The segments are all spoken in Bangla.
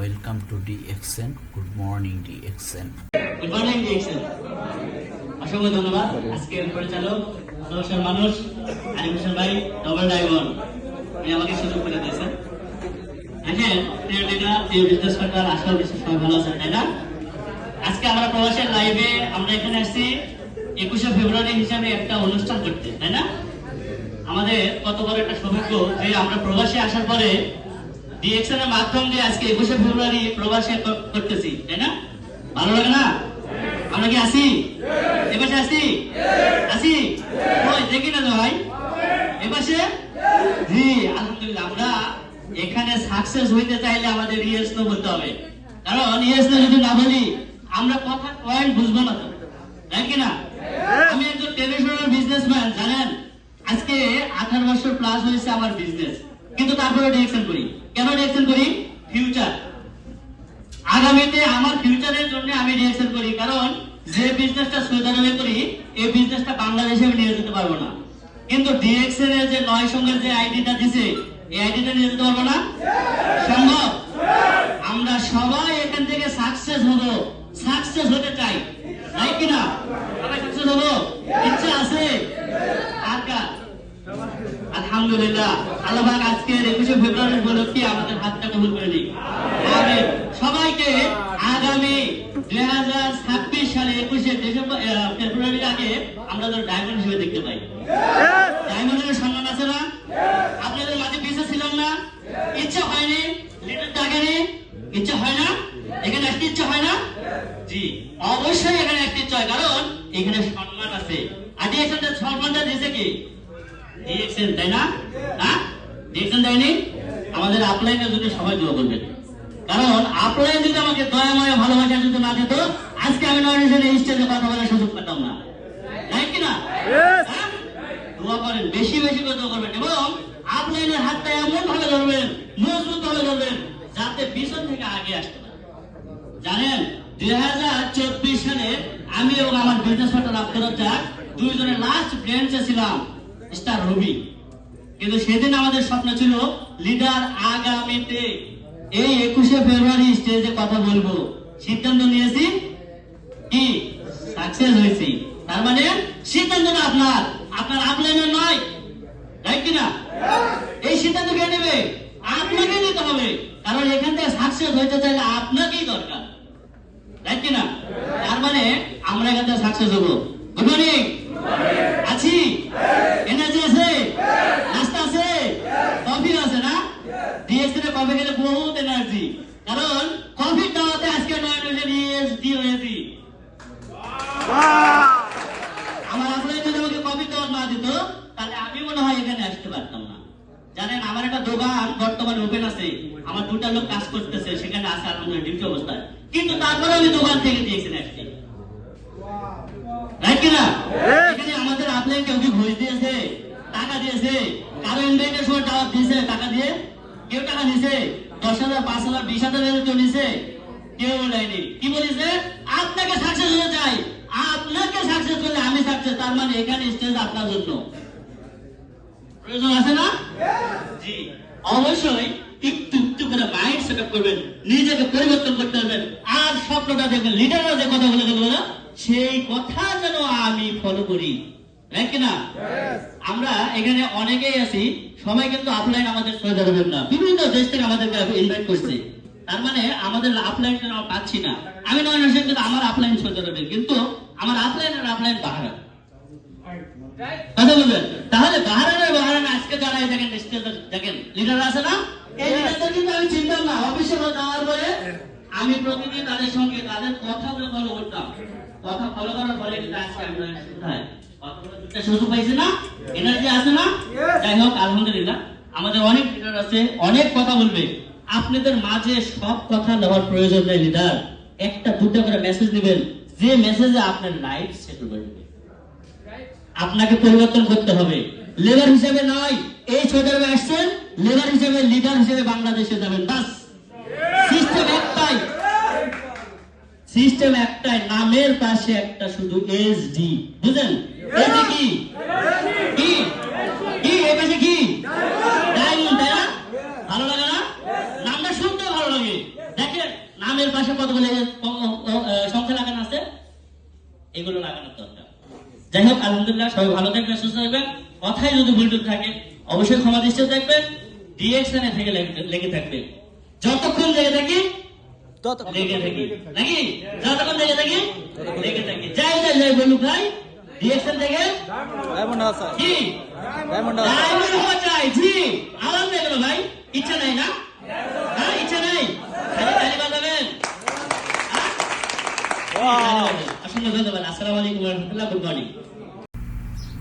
Welcome to DXN. Good morning, DXN. Good morning DXL অসংখ্য ধন্যবাদ। আজকের পরিচালক ভালোবাসার মানুষ হোসেন ভাই ডবল উনি আমাকে সুযোগ করে দিয়েছেন। দেখেন প্রিয় লিডার প্রিয় বিজনেস পার্টনার আশা সবাই ভালো আছেন তাই না আজকে আমরা প্রবাসের লাইভে আমরা এখানে আসছি একুশে ফেব্রুয়ারি হিসাবে একটা অনুষ্ঠান করতে তাই না? আমাদের কত বড় একটা সৌভাগ্য যে আমরা প্রবাসে আসার পরে ডিএক্সএন এর মাধ্যম দিয়ে আজকে একুশে ফেব্রুয়ারি প্রবাসে করতেছি তাই না? ভালো লাগে না? আমরা কি আসি? এপাশে আসি? আসি? ওই দেখি না তো ভাই। এপাশে? জি আলহামদুলিল্লাহ আমরা এখানে সাকসেস হইতে চাইলে আমাদের ইয়েস তো বলতে হবে। কারণ ইয়েস তো যদি না বলি আমরা কথা পয়েন্ট বুঝব না তো। তাই কি না? আমি একজন ট্রেডিশনাল বিজনেসম্যান জানেন? আজকে আঠারো বছর প্লাস হয়েছে আমার বিজনেস কিন্তু তারপরে ডিরেকশন করি। কেন ডিরেকশন করি? ফিউচার আগামীতে আমার ফিউচারের জন্য আমি রিয়াকশন করি। কারণ যে বিজনেসটা আরবে করি, এই বিজনেসটা বাংলাদেশে আমি নিয়ে যেতে পারব না। কিন্তু ডিএক্সএন এর যে নয় সঙ্গের যে আইডিটা দিছে, এই আইডিটা নিয়ে যেতে পারব না? সম্ভব? আমরা সবাই এখান থেকে সাকসেস হব। সাকসেস হতে চাই। তাই কিনা সবাই সাকসেস হব ইচ্ছা আছে আর কার? আলহামদুলিল্লাহ। আল্লাহ পাক আজকের একুশে ফেব্রুয়ারি উপলক্ষে আমাদের হাতটা কবুল করে আমিন। সবাইকে আগামী দুই হাজার ছাব্বিশ সালে একুশে ফেব্রুয়ারির আগে আমরা তো ডায়মন্ড হিসেবে দেখতে পাই। ডায়মন্ডের সম্মান আছে না? আপনাদের মাঝে পিছিয়ে ছিলাম না? ইচ্ছা হয়নি? লিডার ডাকেনি ইচ্ছা হয় না? এখানে আসতে ইচ্ছা হয় না? জি, অবশ্যই এখানে আসতে ইচ্ছা হয়, কারণ এখানে সম্মান আছে। আর এখানে সম্মানটা দিয়েছে কি? দিয়েছেন তাই না? হ্যাঁ? দিয়েছেন তাইনি আমাদের আপলাইনের জন্য সবাই দোয়া করবেন। কারণ আপলাইন যদি আমাকে দয়াময় ভালোবাসা যদি না দিত আজকে আমি এই স্টেজে কথা বলার সুযোগ পেতাম না। তাই কি না? হ্যাঁ? দোয়া করেন বেশি বেশি করে দোয়া করবেন। এবং আপলাইনের হাতটা এমন ভাবে ধরবেন মজবুত ভাবে ধরবেন যাতে পিছন থেকে আগে আসতে পারে। জানেন দুই হাজার চব্বিশ সালে আমি এবং আমার বিজনেস পার্টনার আব্দুল দুইজনের লাস্ট ব্রেঞ্চে ছিলাম। স্টার রবি কিন্তু সেদিন আমাদের স্বপ্ন ছিল লিডার আগামীতে এই একুশে ফেব্রুয়ারি স্টেজে কথা বলব। সিদ্ধান্ত নিয়েছি কি? সাকসেস হয়েছি। তার মানে সিদ্ধান্তটা আপনার। আপনার আপলাইনের নয় তাই কিনা এই সিদ্ধান্ত কে নেবে? আপনাকে নিতে হবে। কারণ এখান থেকে সাকসেস হইতে চাইলে আপনাকেই দরকার। তাই কিনা তার মানে আমরা এখান থেকে সাকসেস হব গুড মর্নিং আছি এনার্জি আছে নাস্তা আছে কফি আছে না ডিএসসি এর কফি খেলে বহুত এনার্জি কারণ কফি দাওয়াতে আজকে নয় নয় ইএসডি হয়েছি। আমার আসলে যদি আমাকে কফি না দিত তাহলে আমি মনে হয় এখানে আসতে পারতাম না। জানেন আমার একটা দোকান বর্তমানে ওপেন আছে। আমার দুটা লোক কাজ করতেছে সেখানে আছে আলহামদুলিল্লাহ ডিউটি অবস্থায়। কিন্তু তারপরে আমি দোকান থেকে দিয়েছি আসছি। রাইট কিনা? এখানে আমাদের আপলাইন কেউ কি ঘুষ দিয়েছে টাকা দিয়েছে? কারও ইনভাইটের সময় টাকা দিয়েছে টাকা দিয়ে? কেউ টাকা নিছে দশ হাজার, পাঁচ হাজার, বিশ হাজার কেউ কি বলেছে? আপনাকে সাকসেস আপনাকে সাকসেস আমি সাকসেস তার মানে এখানে স্টেজ আপনার জন্য। প্রয়োজন আছে না? জি। অবশ্যই একটু একটু করে মাইন্ড সেট করবেন, নিজেকে পরিবর্তন করতে পারবেন আর স্বপ্নটা দেখবেন লিডাররা যে কথা বলে গেল না সেই কথা যেন আমি ফলো করি। কিনা আমরা এখানে অনেকেই আছি সবাই কিন্তু আপলাইন আমাদের দেবেন না বিভিন্ন দেশ থেকে আমাদেরকে ইনভাইট করছে তার মানে আমাদের আপলাইন পাচ্ছি না আমি নয় হোসেন কিন্তু আমার আপলাইন দেবেন কিন্তু আমার আপলাইন আর আপলাইন বাহারা কথা বলবেন তাহলে বাহারানে বাহারানে আজকে যারা দেখেন দেখেন লিডার আছে না এই লিডারদের কিন্তু আমি চিনতাম না অফিসে যাওয়ার পরে আমি প্রতিদিন তাদের সঙ্গে তাদের কথাগুলো ফলো করতাম কথা ফলো করার ফলে কিন্তু আজকে আমরা কোথায় সুযোগ পাইছি না? এনার্জি আছে না? যাই হোক আলহামদুলিল্লাহ। আমাদের অনেক লিডার আছে অনেক কথা বলবে। আপনাদের মাঝে সব কথা নেওয়ার প্রয়োজন নেই লিডার একটা দুটো করে মেসেজ দিবেন যে মেসেজে আপনার লাইফ সেটেল করে দেবে আপনাকে পরিবর্তন করতে হবে। লেবার হিসেবে নয় এই ছোটবে আসছেন লেবার হিসেবে লিডার হিসেবে বাংলাদেশে যাবেন। বাস সিস্টেম একটাই সিস্টেম একটাই নামের পাশে একটা শুধু এস ডি বুঝলেন? কি? কি? কি? এই কি? ডায়মন্ড তাই না? ভালো লাগে না? নামটা শুনতে ভালো লাগে। দেখেন নামের পাশে কতগুলো ও- ও- ও- আহ, সংখ্যা লাগানো আছে? এগুলো লাগানোর দরকার। যাই হোক আলহামদুলিল্লাহ সবাই ভালো থাকবেন সুস্থ থাকবেন। কথায় যদি ভুল থাকে অবশ্যই ক্ষমা দেখবেন। ডিএকশনে থেকে লেগে- থাকবেন। যতক্ষণ লেগে থাকি লেগে থাকি। নাকি? যতক্ষণ লেগে থাকি? লেগে থাকি। যাই যাই যাই বলু ভাই ডিএকশন থেকে? ডায়মন্ড আছে কি ডায়মন্ড ডায়মন্ড হওয়া চাই জি। আরাম গেল ভাই। ইচ্ছা নাই না? হ্যাঁ ইচ্ছা নাই? খালি তালি বাজাবেন? অসংখ্য ধন্যবাদ। আসসালামু আলাইকুম রহমতুল্লাহ গুড মর্নিং।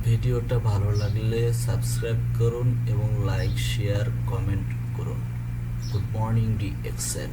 ভিডিওটা ভালো লাগলে সাবস্ক্রাইব করুন এবং লাইক শেয়ার কমেন্ট করুন। Good morning D XN